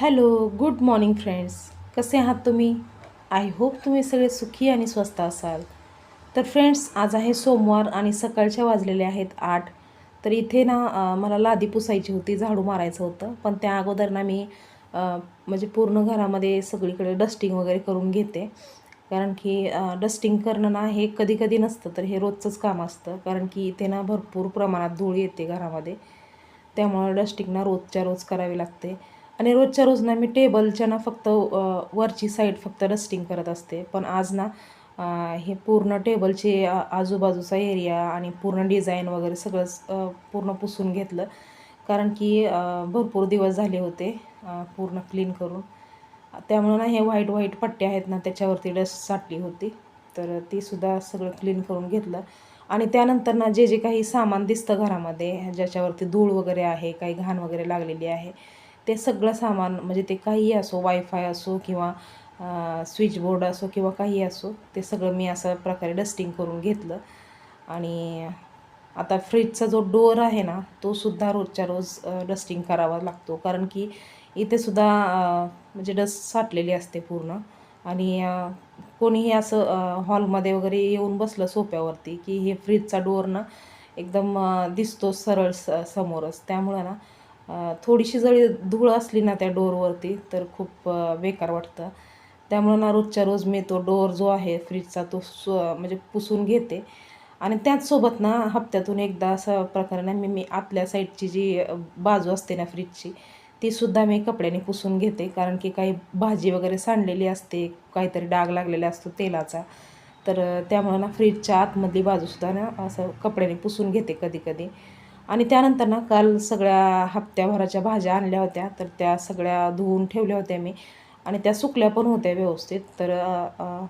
Hello good morning friends. कसे आहात तुम्ही? आय होप तुम्ही सगळे सुखी आणि स्वस्त असाल. तर फ्रेंड्स आज आहे सोमवार आणि सकाळच्या वाजलेले आहेत आठ. तर इथे ना मला लादी पुसायची होती झाडू मारायचं होतं. पण त्या अगोदर ना मी म्हणजे पूर्ण घरामध्ये सगळीकडे डस्टिंग वगैरे करून घेते. कारण की डस्टिंग करणं ना हे कधी कधी नसतं तर हे रोजचंच काम असतं. कारण की इथे ना भरपूर प्रमाणात धूळ येते घरामध्ये. त्यामुळं डस्टिंग ना रोजच्या रोज करावी लागते. आणि रोजच्या रोज ना मी टेबलच्या ना फक्त वरची साईड फक्त डस्टिंग करत असते. पण आज ना हे पूर्ण टेबलचे आजूबाजूचा एरिया आणि पूर्ण डिझाईन वगैरे सगळंच पूर्ण पुसून घेतलं. कारण की भरपूर दिवस झाले होते पूर्ण क्लीन करून. त्यामुळं ना हे व्हाईट व्हाईट पट्टे आहेत ना त्याच्यावरती डस्ट साठली होती. तर ती सुद्धा सगळं क्लीन करून घेतलं. आणि त्यानंतर ना जे जे काही सामान दिसतं घरामध्ये ज्याच्यावरती धूळ वगैरे आहे काही घाण वगैरे लागलेली आहे ते सगळं सामान म्हणजे ते काहीही असो वायफाय असो किंवा स्विच बोर्ड असो किंवा काही असो ते सगळं मी असं प्रकारे डस्टिंग करून घेतलं. आणि आता फ्रीजचा जो डोअर आहे ना तो सुद्धा रोजच्या रोज डस्टिंग करावा लागतो. कारण की इथे सुद्धा म्हणजे डस्ट साठलेली असते पूर्ण. आणि कोणीही असं हॉलमध्ये वगैरे येऊन बसलं सोप्यावरती की हे फ्रीजचा डोअर ना एकदम दिसतो सरळ स समोरच. त्यामुळं ना थोडीशी जरी धूळ असली ना त्या डोअरवरती तर खूप बेकार वाटतं. त्यामुळं ना रोजच्या रोज मी तो डोअर जो आहे फ्रीजचा तो सु म्हणजे पुसून घेते. आणि त्याचसोबत ना हप्त्यातून एकदा असा प्रकारे ना मी मी आतल्या साईडची जी बाजू असते ना फ्रीजची तीसुद्धा मी कपड्याने पुसून घेते. कारण की काही भाजी वगैरे सांडलेली असते काहीतरी डाग लागलेला असतो तेलाचा. तर त्यामुळं ना फ्रीजच्या आतमधली बाजूसुद्धा ना असं कपड्याने पुसून घेते कधी कधी आणि त्यानंतर ना काल सगळ्या हप्त्याभराच्या भाज्या आणल्या होत्या. तर त्या सगळ्या धुवून ठेवल्या होत्या मी. आणि त्या सुकल्या पण होत्या व्यवस्थित. तर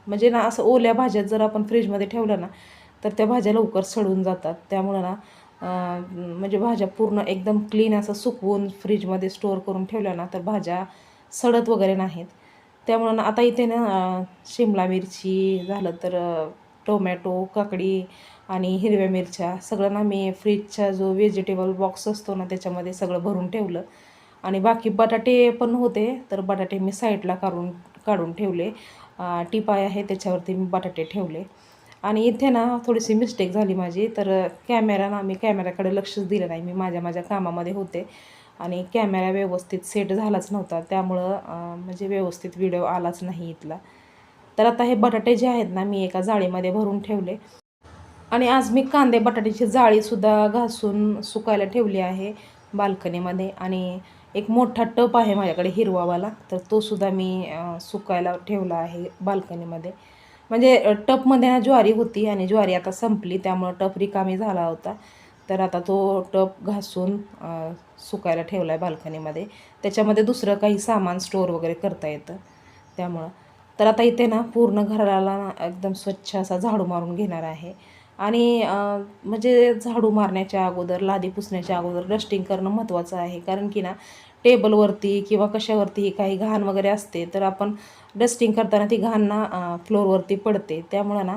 म्हणजे ना असं ओल्या भाज्या जर आपण फ्रीजमध्ये ठेवलं ना तर त्या भाज्या लवकर सडून जातात. त्यामुळं ना म्हणजे भाज्या पूर्ण एकदम क्लीन असं सुकवून फ्रीजमध्ये स्टोअर करून ठेवल्या ना तर भाज्या सडत वगैरे नाहीत. त्यामुळं ना आता इथे ना शिमला मिरची झालं तर टोमॅटो काकडी आणि हिरव्या मिरच्या सगळं ना मी फ्रीजचा जो व्हेजिटेबल बॉक्स असतो ना त्याच्यामध्ये सगळं भरून ठेवलं. आणि बाकी बटाटे पण होते तर बटाटे मी साईडला काढून काढून ठेवले. टिपाय आहे त्याच्यावरती मी बटाटे ठेवले. आणि इथे ना थोडीशी मिस्टेक झाली माझी तर कॅमेरा ना मी कॅमेऱ्याकडे लक्षच दिलं नाही. मी माझ्या माझ्या कामामध्ये होते. आणि कॅमेरा व्यवस्थित सेट झालाच नव्हता. त्यामुळं म्हणजे व्यवस्थित व्हिडिओ आलाच नाही इथला. तर आता हे बटाटे जे आहेत ना मी एका जाळीमध्ये भरून ठेवले. आणि आज मी कांदे बटाट्याची जाळीसुद्धा घासून सुकायला ठेवली आहे बाल्कनीमध्ये. आणि एक मोठा टप आहे माझ्याकडे हिरवावाला तर तो सुद्धा मी सुकायला ठेवला आहे बाल्कनीमध्ये. म्हणजे टपमध्ये ना ज्वारी होती आणि ज्वारी आता संपली त्यामुळं टप रिकामी झाला होता. तर आता तो टप घासून सुकायला ठेवला आहे बाल्कनीमध्ये. त्याच्यामध्ये दुसरं काही सामान स्टोअर वगैरे करता येतं त्यामुळं. तर आता इथे ना पूर्ण घराला ना एकदम स्वच्छ असा झाडू मारून घेणार आहे. आणि म्हणजे झाडू मारण्याच्या अगोदर लादी पुसण्याच्या अगोदर डस्टिंग करणं महत्त्वाचं आहे. कारण की ना टेबलवरती किंवा कशावरती काही घाण वगैरे असते तर आपण डस्टिंग करताना ती घाण ना फ्लोअरवरती पडते. त्यामुळं ना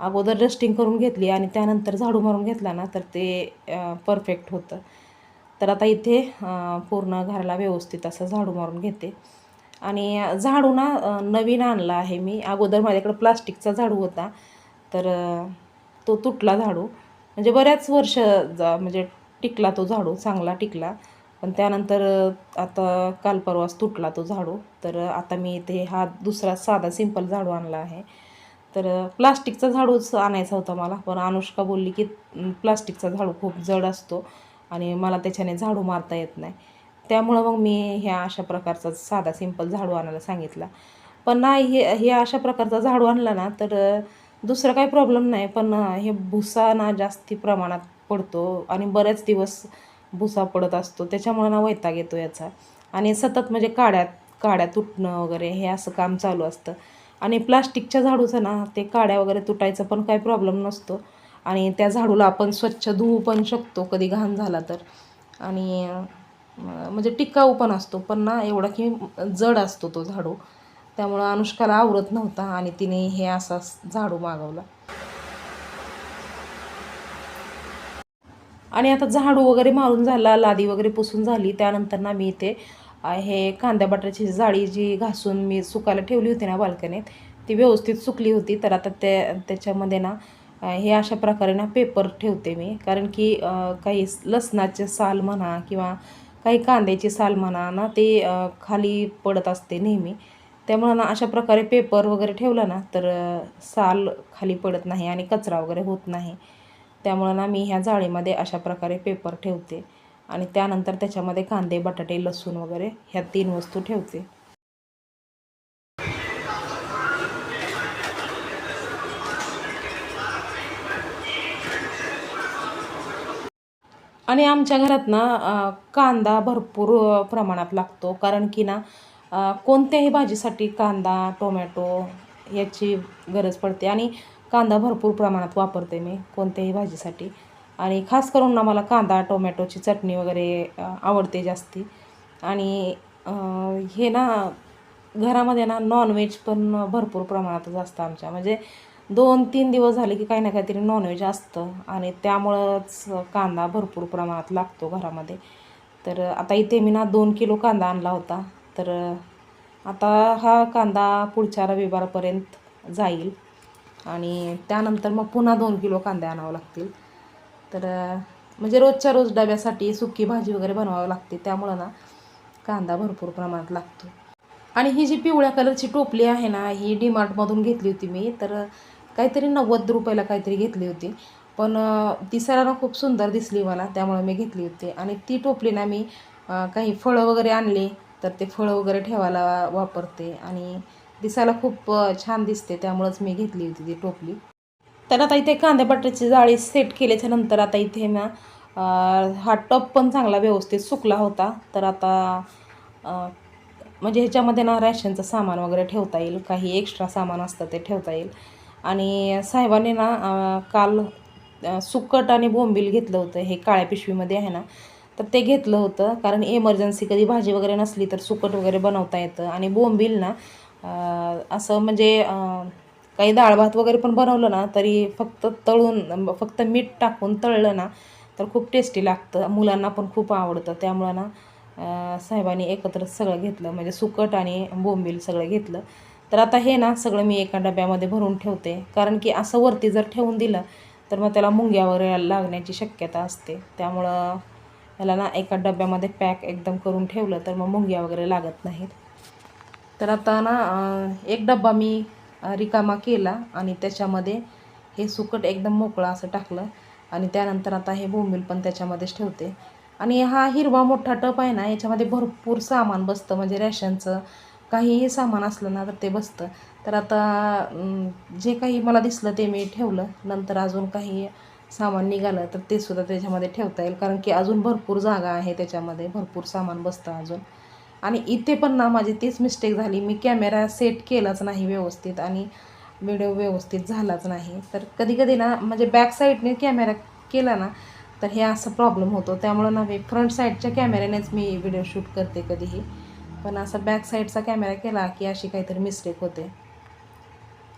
अगोदर डस्टिंग करून घेतली आणि त्यानंतर झाडू मारून घेतला ना तर ते परफेक्ट होतं. तर आता इथे पूर्ण घराला व्यवस्थित असं झाडू मारून घेते. आणि झाडू ना नवीन आणला आहे मी. अगोदर माझ्याकडे प्लास्टिकचा झाडू होता तर तो तुटला झाडू. म्हणजे बऱ्याच वर्ष जा म्हणजे टिकला तो झाडू चांगला टिकला. पण त्यानंतर आता काल परवाच तुटला तो झाडू. तर आता मी इथे हा दुसरा साधा सिंपल झाडू आणला आहे. तर प्लास्टिकचा झाडूच आणायचा होता मला पण अनुष्का बोलली की प्लास्टिकचा झाडू खूप जड असतो आणि मला त्याच्याने झाडू मारता येत नाही. त्यामुळं मग मी ह्या अशा प्रकारचा साधा सिंपल झाडू आणायला सांगितला. पण नाही हे हे अशा प्रकारचा झाडू आणला ना तर दुसरा दुसरं काही प्रॉब्लेम नाही. पण हे भुसा ना जास्ती प्रमाणात पडतो आणि बरेच दिवस भुसा पडत असतो. त्याच्यामुळं ना वैताग येतो याचा. आणि सतत म्हणजे काड्यात काड्या तुटणं वगैरे हे असं काम चालू असतं. आणि प्लास्टिकच्या झाडूचं ना ते काड्या वगैरे तुटायचं पण काही प्रॉब्लेम नसतो. आणि त्या झाडूला आपण स्वच्छ धुवू पण शकतो कधी घाण झाला तर. आणि म्हणजे टिकाऊ पण असतो पण ना एवढा की जड असतो तो झाडू. त्यामुळं अनुष्काला आवरत नव्हता आणि तिने हे असा झाडू मागवला. आणि आता झाडू वगैरे मारून झाला लादी वगैरे पुसून झाली त्यानंतर ना मी इथे हे कांद्या बटाट्याची जाळी जी घासून मी सुकायला ठेवली होती ना बाल्कनीत ती व्यवस्थित सुकली होती. तर आता त्या त्याच्यामध्ये ना हे अशा प्रकारे ना पेपर ठेवते मी. कारण की काही लसणाचे साल म्हणा किंवा काही कांद्याची साल म्हणा ना ते खाली पडत असते नेहमी. त्यामुळं ना अशा प्रकारे पेपर वगैरे ठेवला ना तर साल खाली पडत नाही आणि कचरा वगैरे होत नाही. त्यामुळं ना मी ह्या जाळीमध्ये अशा प्रकारे पेपर ठेवते. आणि त्यानंतर त्याच्यामध्ये कांदे बटाटे लसूण वगैरे ह्या तीन वस्तू ठेवते. आणि आमच्या घरात ना कांदा भरपूर प्रमाणात लागतो. कारण की ना कोणत्याही भाजीसाठी कांदा टोमॅटो याची गरज पडते आणि कांदा भरपूर प्रमाणात वापरते मी कोणत्याही भाजीसाठी. आणि खास करून ना मला कांदा टोमॅटोची चटणी वगैरे आवडते जास्ती. आणि हे ना घरामध्ये ना नॉनव्हेज पण भरपूर प्रमाणातच असतं आमच्या. म्हणजे दोन तीन दिवस झाले की काही ना काहीतरी नॉनव्हेज असतं आणि त्यामुळंच कांदा भरपूर प्रमाणात लागतो घरामध्ये. तर आता इथे मी ना दोन किलो कांदा आणला होता. तर आता हा कांदा पुढच्या रविवारपर्यंत जाईल आणि त्यानंतर मग पुन्हा दोन किलो कांदे आणावं लागतील. तर म्हणजे रोजच्या रोज डब्यासाठी सुकी भाजी वगैरे बनवावी लागते त्यामुळं ना कांदा भरपूर प्रमाणात लागतो. आणि ही जी पिवळ्या कलरची टोपली आहे ना ही डीमार्टमधून घेतली होती मी. तर काहीतरी नव्वद रुपयाला काहीतरी घेतली होती. पण ती दिसायला ना खूप सुंदर दिसली मला त्यामुळे मी घेतली होती. आणि ती टोपली ना मी काही फळं वगैरे आणली तर ते फळं वगैरे ठेवायला वापरते. आणि दिसायला खूप छान दिसते त्यामुळंच मी घेतली होती ती टोपली. तर आता इथे कांद्या जाळी सेट केल्याच्यानंतर आता इथे ना हा टप पण चांगला व्यवस्थित सुकला होता. तर आता म्हणजे ह्याच्यामध्ये ना रॅशनचं सामान वगैरे ठेवता येईल काही एक्स्ट्रा सामान असतं ते ठेवता येईल. आणि साहेबांनी ना काल सुकट आणि बोंबील घेतलं होतं. हे काळ्या पिशवीमध्ये आहे ना तर ते घेतलं होतं. कारण इमर्जन्सी कधी भाजी वगैरे नसली तर सुकट वगैरे बनवता येतं. आणि बोंबील ना असं म्हणजे काही डाळ भात वगैरे पण बनवलं ना तरी फक्त तळून फक्त मीठ टाकून तळलं ना तर खूप टेस्टी लागतं. मुलांना पण खूप आवडतं. त्यामुळं ना साहेबांनी एकत्र सगळं घेतलं. म्हणजे सुकट आणि बोंबील सगळं घेतलं. तर आता हे ना सगळं मी एका डब्यामध्ये भरून ठेवते. कारण की असं वरती जर ठेवून दिलं तर मग त्याला मुंग्या वगैरे लागण्याची शक्यता असते. त्यामुळं याला ना एका डब्यामध्ये पॅक एकदम करून ठेवलं तर मग मुंग्या वगैरे लागत नाहीत. तर आता ना एक डब्बा मी रिकामा केला आणि त्याच्यामध्ये हे सुकट एकदम मोकळं असं टाकलं आणि त्यानंतर आता हे बोंबील पण त्याच्यामध्येच ठेवते. आणि हा हिरवा मोठा टप आहे ना याच्यामध्ये भरपूर सामान बसतं. म्हणजे रॅशनचं काहीही सामान असलं ना तर ते बसतं. तर आता जे काही मला दिसलं ते मी ठेवलं. नंतर अजून काही सामान निघालं तर ते सुद्धा त्याच्यामध्ये ठेवता येईल. कारण की अजून भरपूर जागा आहे त्याच्यामध्ये. भरपूर सामान बसतं अजून. आणि इथे पण ना माझी तीच मिस्टेक झाली. मी कॅमेरा सेट केलाच नाही व्यवस्थित आणि व्हिडिओ व्यवस्थित झालाच नाही. तर कधी कधी ना म्हणजे बॅक साईडने कॅमेरा केला ना तर हे असं प्रॉब्लेम होतो. त्यामुळं ना मी फ्रंट साईडच्या कॅमेऱ्यानेच मी व्हिडिओ शूट करते कधीही. पण असं बॅक साईडचा कॅमेरा केला की अशी काहीतरी मिस्टेक होते.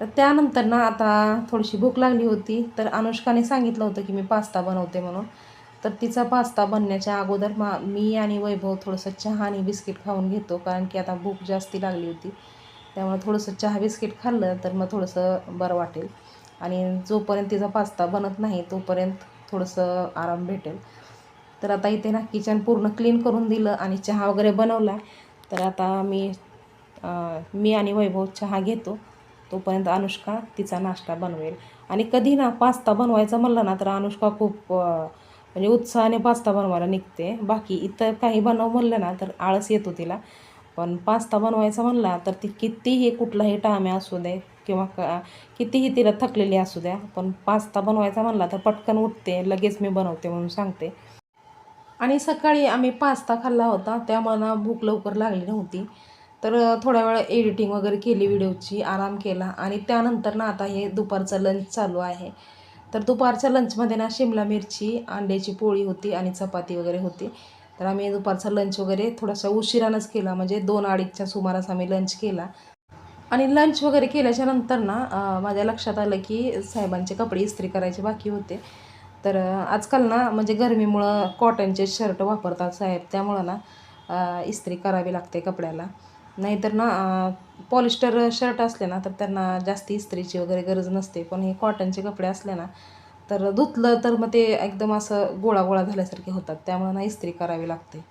तर त्यानंतर ना आता थोडीशी भूक लागली होती तर अनुष्काने सांगितलं होतं की मी पास्ता बनवते म्हणून. तर तिचा पास्ता बनण्याच्या अगोदर मा मी आणि वैभव थोडंसं चहा आणि बिस्किट खाऊन घेतो कारण की आता भूक जास्ती लागली होती. त्यामुळे थोडंसं चहा बिस्किट खाल्लं तर मग थोडंसं बरं वाटेल. आणि जोपर्यंत तिचा पास्ता बनत नाही तोपर्यंत थोडंसं आराम भेटेल. तर आता इथे ना किचन पूर्ण क्लीन करून दिलं आणि चहा वगैरे बनवला. तर आता मी मी आणि वैभव चहा घेतो. तोपर्यंत अनुष्का तिचा नाश्ता बनवेल. आणि कधी ना पास्ता बनवायचा म्हणलं ना तर अनुष्का खूप म्हणजे उत्साहाने पास्ता बनवायला निघते. बाकी इतर काही बनव म्हणलं ना तर आळस येतो तिला. पण पास्ता बनवायचा म्हणला तर ती कितीही कुठलाही टाम्या असू दे किंवा का कितीही तिला थकलेली असू द्या पण पास्ता बनवायचा म्हणला तर पटकन उठते लगेच मी बनवते म्हणून सांगते. आणि सकाळी आम्ही पास्ता खाल्ला होता त्यामुळे भूक लवकर लागली नव्हती. तर थोड्या वेळ एडिटिंग वगैरे केली व्हिडिओची आराम केला आणि त्यानंतर ना आता हे दुपारचं लंच चालू आहे. तर दुपारच्या लंचमध्ये ना शिमला मिरची अंड्याची पोळी होती आणि चपाती वगैरे होती. तर आम्ही दुपारचा लंच वगैरे थोडासा उशिरानंच केला म्हणजे दोन अडीचच्या सुमारास आम्ही लंच केला. आणि लंच वगैरे केल्याच्यानंतर ना माझ्या लक्षात आलं की साहेबांचे कपडे इस्त्री करायचे बाकी होते. तर आजकाल ना म्हणजे गरमीमुळं कॉटनचे शर्ट वापरतात साहेब. त्यामुळं ना इस्त्री करावी लागते कपड्याला. नाहीतर ना पॉलिस्टर शर्ट असले ना तर त्यांना जास्त इस्त्रीची वगैरे गरज नसते. पण हे कॉटनचे कपडे असले ना तर धुतलं तर मग ते एकदम असं गोळा गोळा झाल्यासारखे होतात. त्यामुळं ना इस्त्री करावी लागते.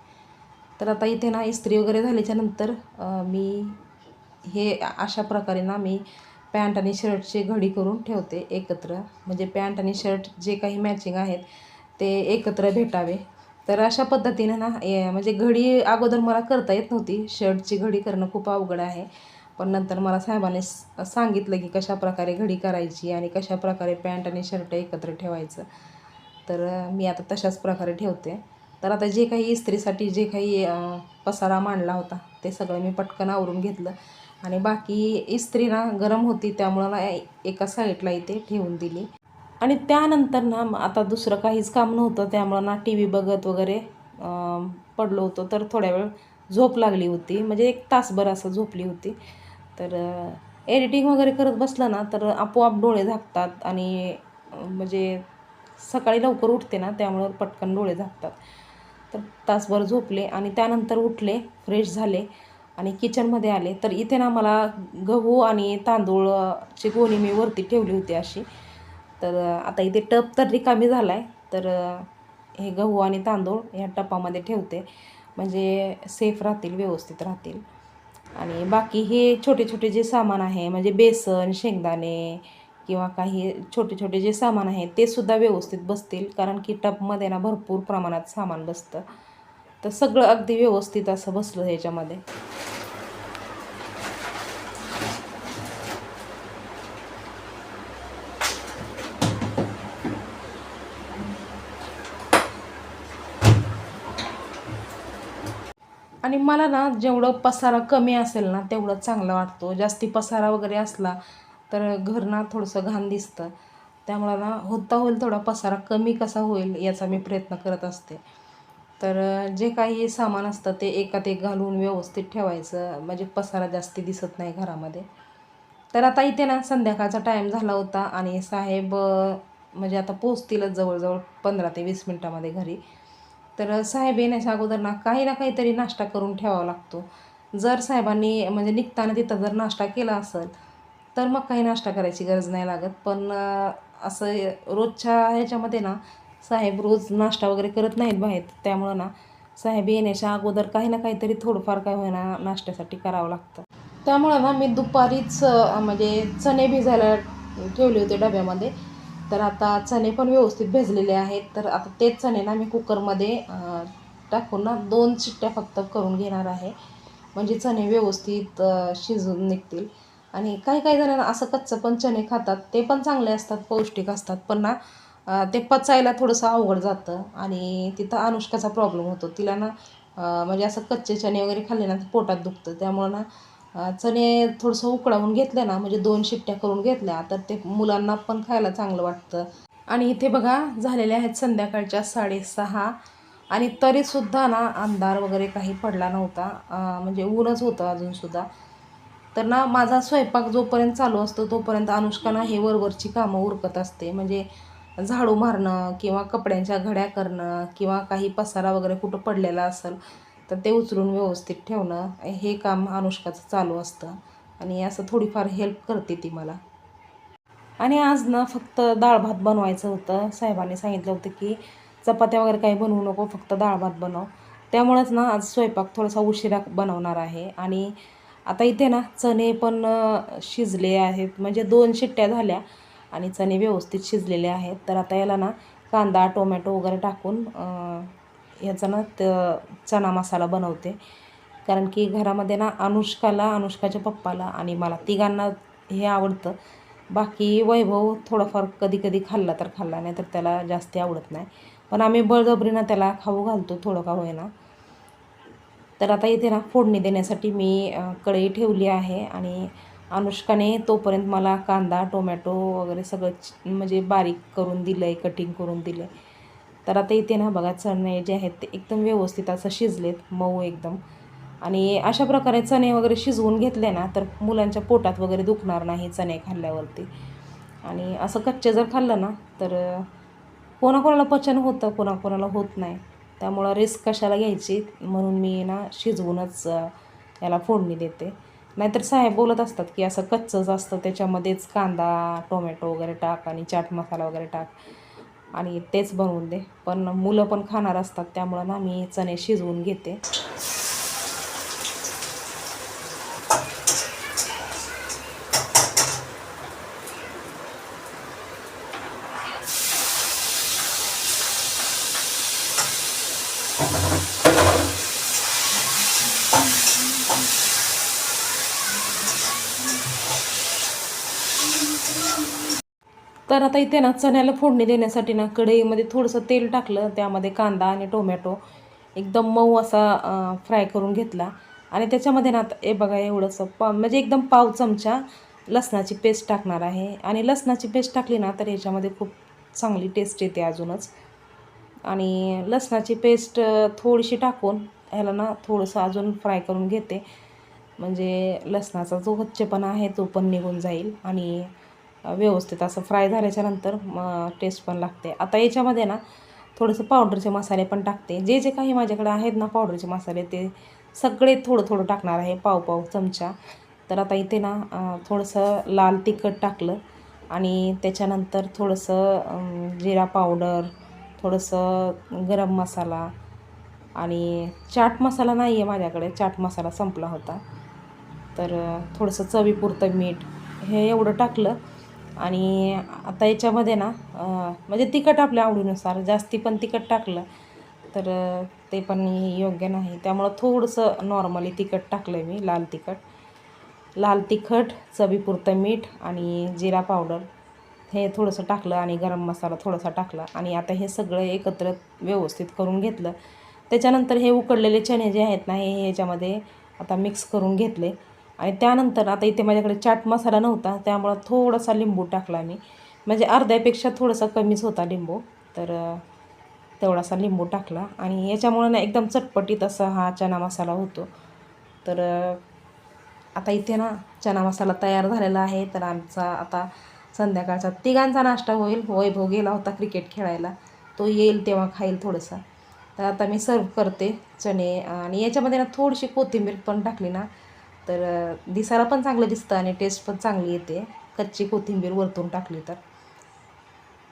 तर आता इथे ना इस्त्री वगैरे झाल्याच्यानंतर मी हे अशा प्रकारे ना मी पॅन्ट आणि शर्टची घडी करून ठेवते एकत्र. म्हणजे पॅन्ट आणि शर्ट जे काही मॅचिंग आहेत ते एकत्र भेटावे. तर अशा पद्धतीनं ना ए- म्हणजे घडी अगोदर मला करता येत नव्हती. शर्टची घडी करणं खूप अवघड आहे. पण नंतर मला साहेबाने सांगितलं की कशा प्रकारे घडी करायची आणि कशा प्रकारे पॅन्ट आणि शर्ट एकत्र ठेवायचं. तर मी आता तशाच प्रकारे ठेवते. तर आता जे काही इस्त्रीसाठी जे काही पसारा मांडला होता ते सगळं मी पटकन आवरून घेतलं. आणि बाकी इस्त्री ना गरम होती त्यामुळं ना एका साईडला इथे ठेवून दिली. आणि त्यानंतर ना मग आता दुसरं काहीच काम नव्हतं त्यामुळं ना टी व्ही बघत वगैरे पडलो होतो. तर थोड्या वेळ झोप लागली होती. म्हणजे एक तासभर असं झोपली होती. तर एडिटिंग वगैरे करत बसलं ना तर आपोआप डोळे झाकतात आणि म्हणजे सकाळी लवकर उठते ना त्यामुळं पटकन डोळे झाकतात. तर तासभर झोपले आणि त्यानंतर उठले फ्रेश झाले. आणि किचनमध्ये आले. तर इथे ना मला गहू आणि तांदूळची गोणी मी वरती ठेवली होती अशी. तर आता इथे टप तर रिकामी झाला आहे तर हे गहू आणि तांदूळ ह्या टपामध्ये ठेवते. म्हणजे सेफ राहतील व्यवस्थित राहतील. आणि बाकी हे छोटे छोटे जे सामान आहे म्हणजे बेसन शेंगदाणे किंवा काही छोटे छोटे जे सामान आहे ते सुद्धा व्यवस्थित बसतील. कारण की टपमध्ये ना भरपूर प्रमाणात सामान बसतं. तर सगळं अगदी व्यवस्थित असं बसलं ह्याच्यामध्ये. आणि मला ना जेवढं पसारा कमी असेल ना तेवढं चांगलं वाटतो. जास्ती पसारा वगैरे असला तर घर ना थोडंसं घाण दिसतं. त्यामुळं ना होता होईल थोडा पसारा कमी कसा होईल याचा मी प्रयत्न करत असते. तर जे काही सामान असतं ते एकात एक घालून व्यवस्थित ठेवायचं. म्हणजे पसारा जास्ती दिसत नाही घरामध्ये. तर आता इथे ना संध्याकाळचा टाईम झाला होता आणि साहेब म्हणजे आता पोचतीलच जवळजवळ पंधरा ते वीस मिनटामध्ये घरी. तर साहेब येण्याच्या अगोदर ना काही ना काहीतरी नाश्ता करून ठेवावा लागतो. जर साहेबांनी म्हणजे निघताना तिथं जर नाश्ता केला असेल तर मग काही नाश्ता करायची गरज नाही लागत. पण असं रोजच्या ह्याच्यामध्ये ना साहेब रोज नाश्ता वगैरे करत नाहीत बाहेर. त्यामुळं ना साहेब येण्याच्या अगोदर काही ना काहीतरी थोडंफार काय होईना नाश्त्यासाठी करावं लागतं. त्यामुळं ना मी दुपारीच म्हणजे चणे भिजायला ठेवले होते डब्यामध्ये. तर आता चणे पण व्यवस्थित भिजलेले आहेत. तर आता तेच चणे ना मी कुकरमध्ये टाकून ना दोन चिट्ट्या फक्त करून घेणार आहे. म्हणजे चणे व्यवस्थित शिजून निघतील. आणि काही काही जणांना असं कच्चं पण चणे खातात. ते पण चांगले असतात पौष्टिक असतात. पण ना ते पचायला थोडंसं अवघड जातं आणि तिथं अनुष्काचा प्रॉब्लेम होतो. तिला ना म्हणजे असं कच्चे चणे वगैरे खाल्ले ना पोटात दुखतं. त्यामुळं ना चणे थोडंसं उकळावून घेतलं ना म्हणजे दोन शिट्ट्या करून घेतल्या तर ते मुलांना पण खायला चांगलं वाटतं. आणि इथे बघा झालेल्या आहेत संध्याकाळच्या साडेसहा. आणि तरीसुद्धा ना अंधार वगैरे काही पडला नव्हता. म्हणजे ऊनच होतं अजूनसुद्धा तर ना माझा स्वयंपाक जोपर्यंत चालू असतो तोपर्यंत अनुष्का ना हे वरवरची कामं उरकत असते. म्हणजे झाडू मारणं किंवा कपड्यांच्या घड्या करणं किंवा काही पसारा वगैरे कुठं पडलेला असेल तर ते उचलून व्यवस्थित ठेवणं हे काम अनुष्काचं चालू असतं. आणि असं थोडीफार हेल्प करते ती मला. आणि आज ना फक्त डाळ भात बनवायचं होतं. साहेबांनी सांगितलं होतं की चपात्या वगैरे काही बनवू नको फक्त डाळ भात बनव. त्यामुळंच ना आज स्वयंपाक थोडासा उशिरा बनवणार आहे. आणि आता इथे ना चणे पण शिजले आहेत. म्हणजे दोन शिट्ट्या झाल्या. आणि चणे व्यवस्थित शिजलेले आहेत. तर आता याला ना कांदा टोमॅटो वगैरे टाकून ह्याचा ना त चणा मसाला बनवते. कारण की घरामध्ये ना अनुष्काला अनुष्काच्या पप्पाला आणि मला तिघांना हे आवडतं. बाकी वैभव थोडंफार कधी कधी खाल्ला तर खाल्ला नाही तर त्याला जास्त आवडत नाही. पण आम्ही बळजबरीनं त्याला खाऊ घालतो थोडं का होईना तर आता इथे ना फोडणी देण्यासाठी मी कढई ठेवली आहे आणि अनुष्काने तोपर्यंत मला कांदा टोमॅटो वगैरे सगळं म्हणजे बारीक करून दिलं आहे कटिंग करून दिलं आहे तर आता इथे ना बघा चणे जे आहेत ते एकदम व्यवस्थित असं शिजलेत मऊ एकदम. आणि अशा प्रकारे चणे वगैरे शिजवून घेतले ना तर मुलांच्या पोटात वगैरे दुखणार नाही चणे खाल्ल्यावरती. आणि असं कच्चे जर खाल्लं ना तर कोणाकोणाला पचन होतं कोणाकोणाला होत नाही. त्यामुळं रिस्क कशाला घ्यायची? म्हणून मी ना शिजवूनच याला फोडणी देते. नाहीतर साहेब बोलत असतात की असं कच्चंच असतं त्याच्यामध्येच कांदा टोमॅटो वगैरे टाक आणि चाट मसाला वगैरे टाक आणि तेच बनवून दे. पण मुलं पण खाणार असतात त्यामुळं ना मी चणे शिजवून घेते. तर आता इथे ना चण्याला फोडणी देण्यासाठी ना कढईमध्ये थोडंसं तेल टाकलं त्यामध्ये कांदा आणि टोमॅटो एकदम मऊ असा फ्राय करून घेतला. आणि त्याच्यामध्ये ना आता हे बघा एवढंसं पा म्हणजे एकदम पाव चमचा लसणाची पेस्ट टाकणार आहे. आणि लसणाची पेस्ट टाकली ना तर याच्यामध्ये खूप चांगली टेस्ट येते अजूनच. आणि लसणाची पेस्ट थोडीशी टाकून ह्याला ना थोडंसं अजून फ्राय करून घेते. म्हणजे लसणाचा जो कच्चेपणा आहे तो पण निघून जाईल. आणि व्यवस्थित असं फ्राय झाल्याच्यानंतर मग टेस्ट पण लागते. आता याच्यामध्ये ना थोडंसं पावडरचे मसाले पण टाकते. जे जे काही माझ्याकडे आहेत ना पावडरचे मसाले ते सगळे थोडं थोडं टाकणार आहे पाव पाव चमचा. तर आता इथे ना थोडंसं लाल तिखट टाकलं आणि त्याच्यानंतर थोडंसं जिरा पावडर थोडंसं गरम मसाला आणि चाट मसाला नाही आहे माझ्याकडे चाट मसाला संपला होता. तर थोडंसं चवीपुरतं मीठ हे एवढं टाकलं. आणि आता याच्यामध्ये ना म्हणजे तिखट आपल्या आवडीनुसार जास्ती पण तिखट टाकलं तर ते पण योग्य नाही. त्यामुळं थोडंसं नॉर्मली तिखट टाकलं आहे मी लाल तिखट. लाल तिखट चवीपुरतं मीठ आणि जिरा पावडर. हे थोडंसं टाकलं आणि गरम मसाला थोडासा टाकला आणि आता हे सगळं एकत्र व्यवस्थित करून घेतलं. त्याच्यानंतर हे उकडलेले चणे जे आहेत ना हे ह्याच्यामध्ये आता मिक्स करून घेतले. आणि त्यानंतर आता इथे माझ्याकडे चाट मसाला नव्हता त्यामुळं थोडासा लिंबू टाकला मी. म्हणजे अर्ध्यापेक्षा थोडासा कमीच होता लिंबू तर तेवढासा लिंबू टाकला. आणि याच्यामुळं ना एकदम चटपटीत असा हा चना मसाला होतो. तर आता इथे ना चना मसाला तयार झालेला आहे. तर आमचा आता संध्याकाळचा तिघांचा नाश्ता होईल. वैभव गेला होता क्रिकेट खेळायला. तो येईल तेव्हा खाईल थोडंसं. तर आता मी सर्व करते चणे. आणि याच्यामध्ये ना थोडीशी कोथिंबीर पण टाकली ना. तर दिसायला पण चांगलं दिसतं आणि टेस्ट पण चांगली येते. कच्ची कोथिंबीर वरतून टाकली तर.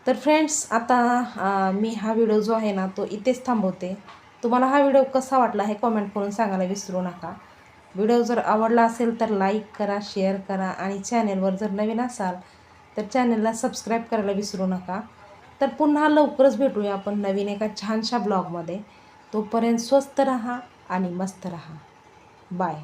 तर फ्रेंड्स आता मी हा व्हिडिओ जो आहे ना तो इथेच थांबवते. तुम्हाला हा व्हिडिओ कसा वाटला हे कॉमेंट करून सांगायला विसरू नका. व्हिडिओ जर आवडला असेल तर लाईक करा शेअर करा आणि चॅनेलवर जर नवीन असाल तर चॅनलला सबस्क्राईब करायला विसरू नका. तर पुन्हा लवकरच भेटूया आपण नवीन एका छानशा ब्लॉगमध्ये तोपर्यंत स्वस्त रहा आणि मस्त रहा. बाय